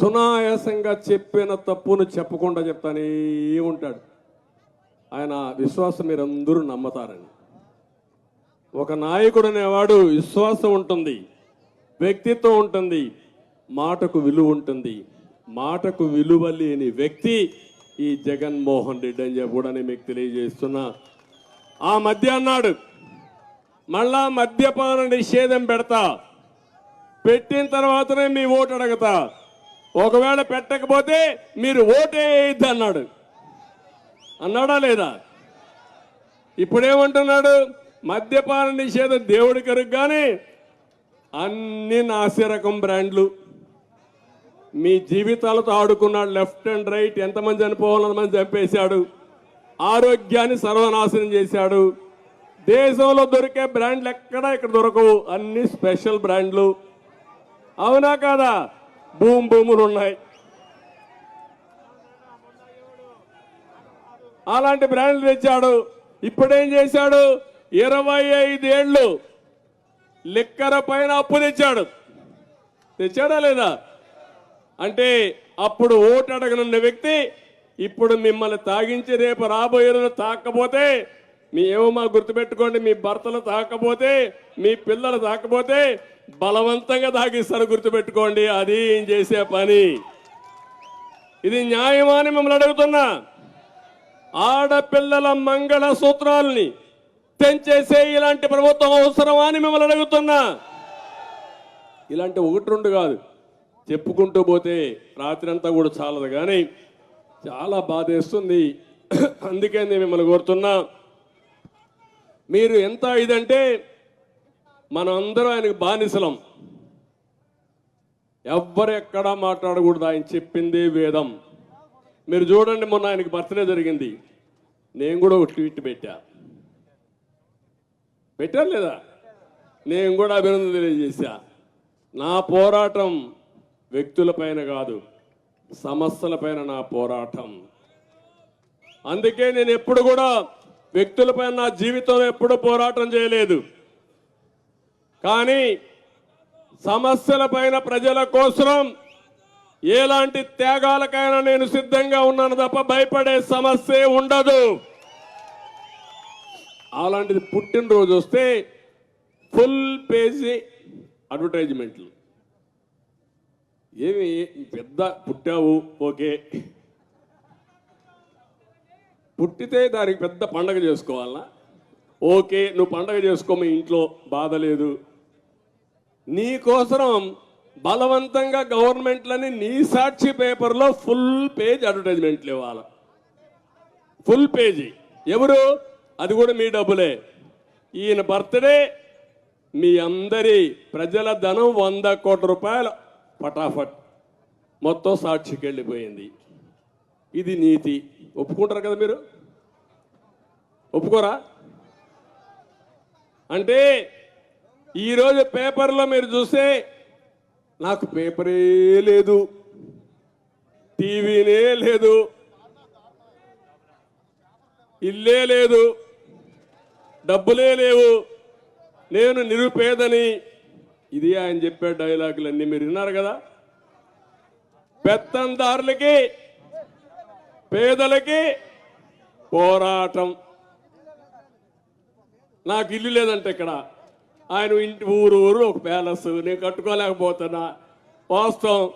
సునాయాసంగా చెప్పిన తప్పును చెప్పకుండా చెప్తానే ఉంటాడు. ఆయన విశ్వాసం మీరందరూ నమ్మతారని. ఒక నాయకుడు అనేవాడు విశ్వాసం ఉంటుంది వ్యక్తిత్వం ఉంటుంది మాటకు విలువ ఉంటుంది. మాటకు విలువ లేని వ్యక్తి ఈ జగన్మోహన్ రెడ్డి అని చెప్పి మీకు తెలియజేస్తున్నా. ఆ మధ్య అన్నాడు మళ్ళా మద్యపాన నిషేధం పెడతా పెట్టిన తర్వాతనే మీ ఓటు అడగతా. ఒకవేళ పెట్టకపోతే మీరు ఓటే అన్నాడు. అన్నాడా లేదా? ఇప్పుడేమంటున్నాడు? మద్యపాన నిషేధం దేవుడి కరకు కానీ అన్ని నాసిరకం బ్రాండ్లు. మీ జీవితాలతో ఆడుకున్నాడు లెఫ్ట్ అండ్ రైట్ ఎంతమంది చనిపోవాలని మంది చంపేశాడు. ఆరోగ్యాన్ని సర్వనాశనం చేశాడు. దేశంలో దొరికే బ్రాండ్లు ఎక్కడా ఇక్కడ దొరకవు. అన్ని స్పెషల్ బ్రాండ్లు. అవునా కాదా? భూమి భూములు ఉన్నాయి అలాంటి బ్రాండ్లు తెచ్చాడు. ఇప్పుడేం చేశాడు? ఇరవై ఐదేళ్ళు లెక్కర పైన అప్పు తెచ్చాడు. తెచ్చాడా లేదా? అంటే అప్పుడు ఓటు అడగనున్న వ్యక్తి ఇప్పుడు మిమ్మల్ని తాగించి రేపు రాబోయే తాకపోతే మీ ఏమో మా గుర్తుపెట్టుకోండి మీ భర్తలు తాకపోతే మీ పిల్లలు తాకపోతే బలవంతంగా తాగిస్తారు గుర్తుపెట్టుకోండి అది ఏం చేసే పని. ఇది న్యాయమా అని మిమ్మల్ని అడుగుతున్నా. ఆడపిల్లల మంగళ సూత్రాల్ని తెంచేసే ఇలాంటి ప్రభుత్వం అవసరమా అని మిమ్మల్ని అడుగుతున్నా. ఇలాంటి ఒకటి రెండు కాదు. చెప్పుకుంటూ పోతే రాత్రి అంతా కూడా చాలదు. కానీ చాలా బాధేస్తుంది. అందుకే నేను మిమ్మల్ని కోరుతున్నా. మీరు ఎంత ఇదంటే మనం అందరం ఆయనకు బానిసలం. ఎవ్వరు ఎక్కడా మాట్లాడకూడదు. ఆయన చెప్పింది వేదం. మీరు చూడండి మొన్న ఆయనకి బర్త్డే జరిగింది. నేను కూడా ఒక ట్వీట్ పెట్టా. పెట్టారు లేదా? నేను కూడా అభినందన తెలియజేశా. నా పోరాటం వ్యక్తులపైన కాదు సమస్యలపైన నా పోరాటం. అందుకే నేను ఎప్పుడు కూడా వ్యక్తులపై నా జీవితంలో ఎప్పుడు పోరాటం చేయలేదు. కానీ సమస్యల పైన ప్రజల కోసం ఎలాంటి త్యాగాలకైనా నేను సిద్ధంగా ఉన్నాను తప్ప భయపడే సమస్య ఉండదు. అలాంటిది పుట్టినరోజు వస్తే ఫుల్ పేజీ అడ్వర్టైజ్మెంట్లు. ఏమి పెద్ద పుట్టావు ఓకే. పుట్టితే దానికి పెద్ద పండగ చేసుకోవాలనా ఓకే నువ్వు పండగ చేసుకో మీ ఇంట్లో బాధ లేదు. నీకోసరం బలవంతంగా గవర్నమెంట్లని నీ సాక్షి పేపర్లో ఫుల్ పేజ్ అడ్వర్టైజ్మెంట్లు ఇవ్వాలి? Full page. ఎవరు? అది కూడా మీ డబ్బులే. ఈయన బర్త్డే మీ అందరి ప్రజల ధనం వంద కోట్ల రూపాయలు. పటాఫట్. మొత్తం సాక్షికి వెళ్ళిపోయింది. ఇది నీతి. ఒప్పుకుంటారు కదా మీరు? ఒప్పుకోరా? అంటే ఈరోజు పేపర్లో మీరు చూస్తే నాకు పేపరే లేదు టీవీనే లేదు ఇల్లే లేదు డబ్బులే లేవు నేను నిరుపేదని. ఇది ఆయన చెప్పే డైలాగులన్నీ మీరు విన్నారు కదా? పెత్తందారులకి పేదలకి పోరాటం. నాకు ఇల్లు లేదంటే ఇక్కడ. ఆయన ఇంటి ఊరు ఊరు ఒక ప్యాలెస్. నేను కట్టుకోలేకపోతున్నా. వాస్తవం.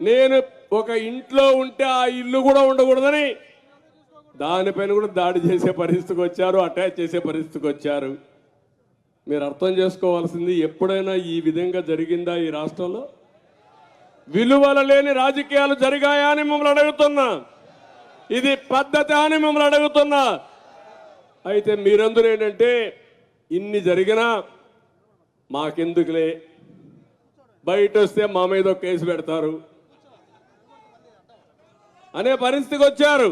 నేను ఒక ఇంట్లో ఉంటే ఆ ఇల్లు కూడా ఉండకూడదని దానిపైన కూడా దాడి చేసే పరిస్థితికి వచ్చారు అటాచ్ చేసే పరిస్థితికి వచ్చారు. మీరు అర్థం చేసుకోవాల్సింది ఎప్పుడైనా ఈ విధంగా జరిగిందా ఈ రాష్ట్రంలో? విలువల లేని రాజకీయాలు జరిగాయా అని మిమ్మల్ని అడుగుతున్నా. ఇది పద్ధతి అని మిమ్మల్ని అడుగుతున్నా. అయితే మీరందరూ ఏంటంటే ఇన్ని జరిగినా మాకెందుకులే? బయట వస్తే మా మీద ఒక కేసు పెడతారు. అనే పరిస్థితికి వచ్చారు.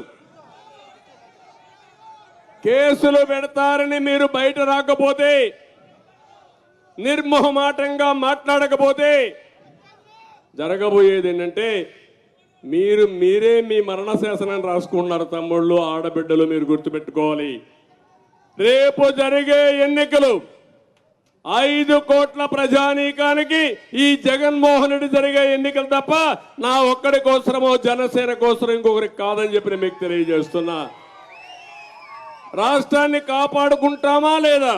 కేసులు పెడతారని మీరు బయట రాకపోతే నిర్మోహమాటంగా మాట్లాడకపోతే జరగబోయేది ఏంటంటే మీరు మీరే మీ మరణ శాసనాన్ని రాసుకుంటున్నారు తమ్ముళ్ళు ఆడబిడ్డలు మీరు గుర్తుపెట్టుకోవాలి. రేపు జరిగే ఎన్నికలు ఐదు కోట్ల ప్రజానీకానికి ఈ జగన్మోహన్ రెడ్డి జరిగే ఎన్నికలు తప్ప నా ఒక్కడి కోసరమో జనసేన కోసరం ఇంకొకరికి కాదని చెప్పి మీకు తెలియజేస్తున్నా. రాష్ట్రాన్ని కాపాడుకుంటామా లేదా?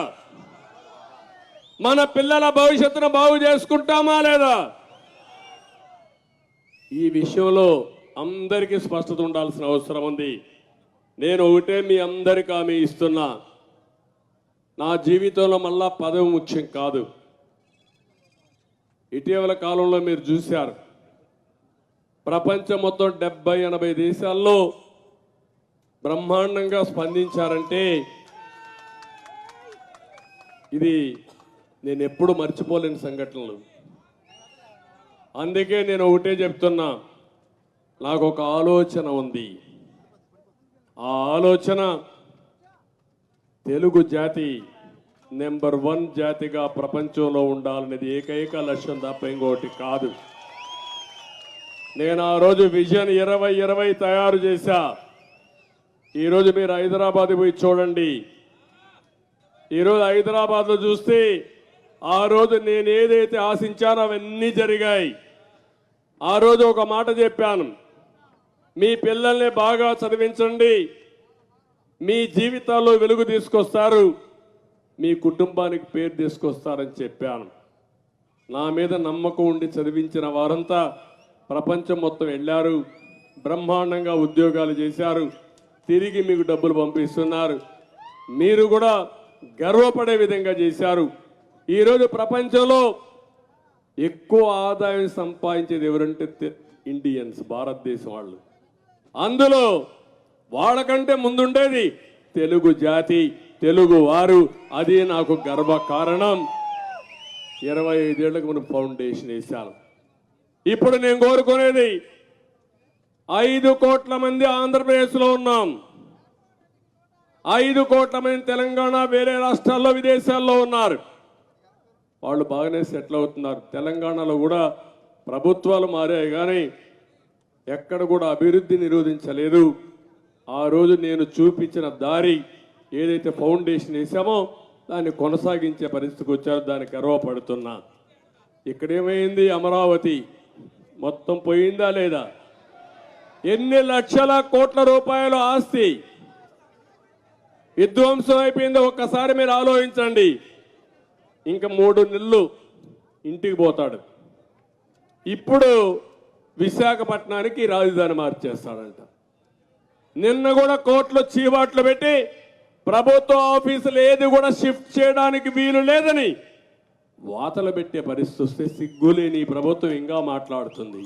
మన పిల్లల భవిష్యత్తును బాగు చేసుకుంటామా లేదా? ఈ విషయంలో అందరికీ స్పష్టత ఉండాల్సిన అవసరం ఉంది. నేను ఒకటే మీ అందరికీ ఆమె ఇస్తున్నా. నా జీవితంలో మళ్ళా పదవి ముఖ్యం కాదు. ఇటీవల కాలంలో మీరు చూశారు. ప్రపంచం మొత్తం డెబ్బై ఎనభై దేశాల్లో బ్రహ్మాండంగా స్పందించారంటే ఇది నేను ఎప్పుడు మర్చిపోలేని సంఘటనలు. అందుకే నేను ఒకటే చెప్తున్నా. నాకు ఒక ఆలోచన ఉంది. ఆ ఆలోచన తెలుగు జాతి నెంబర్ వన్ జాతిగా ప్రపంచంలో ఉండాలనేది ఏకైక లక్ష్యం తప్ప ఇంకోటి కాదు. నేను ఆ రోజు విజన్ ఇరవై ఇరవై తయారు చేశా. ఈరోజు మీరు హైదరాబాద్ పోయి చూడండి. ఈరోజు హైదరాబాద్లో చూస్తే ఆ రోజు నేను ఏదైతే ఆశించానో అవన్నీ జరిగాయి. ఆ రోజు ఒక మాట చెప్పాను. మీ పిల్లల్ని బాగా చదివించండి. మీ జీవితాల్లో వెలుగు తీసుకొస్తారు. మీ కుటుంబానికి పేరు తీసుకొస్తారని చెప్పాను. నా మీద నమ్మకం ఉండి చదివించిన వారంతా ప్రపంచం మొత్తం వెళ్ళారు. బ్రహ్మాండంగా ఉద్యోగాలు చేశారు. తిరిగి మీకు డబ్బులు పంపిస్తున్నారు. మీరు కూడా గర్వపడే విధంగా చేశారు. ఈరోజు ప్రపంచంలో ఎక్కువ ఆదాయం సంపాదించేది ఎవరంటే ఇండియన్స్ భారతదేశం వాళ్ళు. అందులో వాళ్ళకంటే ముందుండేది తెలుగు జాతి తెలుగు వారు. అది నాకు గర్వ కారణం. ఇరవై ఐదేళ్ళకు మనం ఫౌండేషన్ వేశాను. ఇప్పుడు నేను కోరుకునేది ఐదు కోట్ల మంది ఆంధ్రప్రదేశ్లో ఉన్నాం. ఐదు కోట్ల మంది తెలంగాణ వేరే రాష్ట్రాల్లో విదేశాల్లో ఉన్నారు. వాళ్ళు బాగానే సెటిల్ అవుతున్నారు. తెలంగాణలో కూడా ప్రభుత్వాలు మారాయి కానీ ఎక్కడ కూడా అభివృద్ధి నిరోధించలేదు. ఆ రోజు నేను చూపించిన దారి ఏదైతే ఫౌండేషన్ వేసామో దాన్ని కొనసాగించే పరిస్థితికి వచ్చారో. దానికి గర్వపడుతున్నా. ఇక్కడేమైంది అమరావతి? మొత్తం పోయిందా లేదా? ఎన్ని లక్షల కోట్ల రూపాయల ఆస్తి? విధ్వంసం అయిపోయిందో. ఒక్కసారి మీరు ఆలోచించండి. ఇంకా మూడు నెలలు ఇంటికి పోతాడు. ఇప్పుడు విశాఖపట్నానికి రాజధాని మార్చేస్తాడంట. నిన్న కూడా కోర్టులో చీవాట్లు పెట్టి ప్రభుత్వ ఆఫీసులు ఏది కూడా షిఫ్ట్ చేయడానికి వీలు లేదని వాతలు పెట్టే పరిస్థితి వస్తే సిగ్గులేని ప్రభుత్వం ఇంకా మాట్లాడుతుంది.